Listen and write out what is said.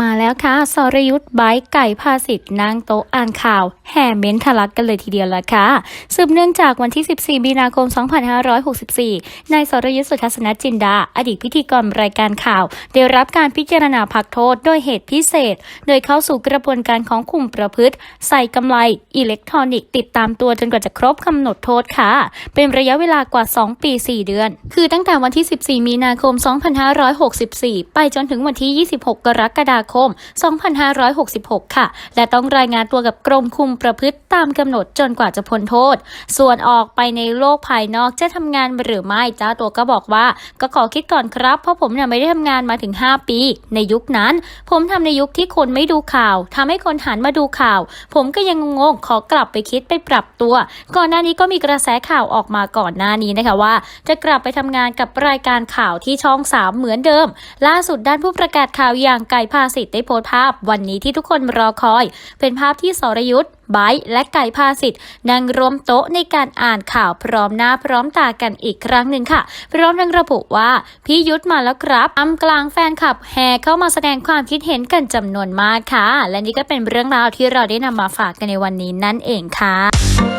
มาแล้วค่ะสรยุทธ์ไบค์ไก่ภาสิทธิ์นางโต๊ะอ่านข่าว แห่เม้นทะลักกันเลยทีเดียวละค่ะ สืบเนื่องจากวันที่ 14 มีนาคม 2564 นายสรยุทธ์สุทัศนจินดา อดีตพิธีกรรายการข่าว ได้รับการพิจารณาพักโทษโดยเหตุพิเศษ โดยเข้าสู่กระบวนการของคุมประพฤติ ใส่กำไรอิเล็กทรอนิกส์ติดตามตัวจนกว่าจะครบกำหนดโทษค่ะ เป็นระยะเวลากว่า 2 ปี 4 เดือน คือตั้งแต่วันที่ 14 มีนาคม 2564 ไปจนถึงวันที่ 26 กรกฎาคม2566 ค่ะ และต้องรายงานตัวกับกรมคุมประพฤติตามกำหนดจนกว่าจะพ้นโทษ ส่วนออกไปในโลกภายนอกจะทำงานหรือไม่เจ้าตัวก็บอกว่า ก็ขอคิดก่อนครับ เพราะผมเนี่ยไม่ได้ทำงานมาถึง 5 ปี ในยุคนั้น ผมทำในยุคที่คนไม่ดูข่าวทำให้คนหันมาดูข่าว ผมก็ยังงงๆขอกลับไปคิดไปปรับตัว ก่อนหน้านี้ก็มีกระแสข่าวออกมาก่อนหน้านี้นะคะว่า จะกลับไปทำงานกับรายการข่าวที่ช่อง 3 เหมือนเดิม ล่าสุดด้านผู้ประกาศข่าวอย่างไก่ภาสิทธิ์ได้โพสต์ภาพวันนี้ที่ทุกคนรอคอย เป็นภาพที่สรยุทธ์ไบร์และไก่ภาสิทธิ์นั่งรวมโต๊ะในการอ่านข่าวพร้อมหน้าพร้อมตากันอีกครั้งหนึ่งค่ะ พร้อมทั้งระบุว่าพี่ยุทธมาแล้วครับอำกลางแฟนคลับแห่เข้ามาแสดงความคิดเห็นกันจำนวนมากค่ะ และนี่ก็เป็นเรื่องราวที่เราได้นำมาฝากกันในวันนี้นั่นเองค่ะ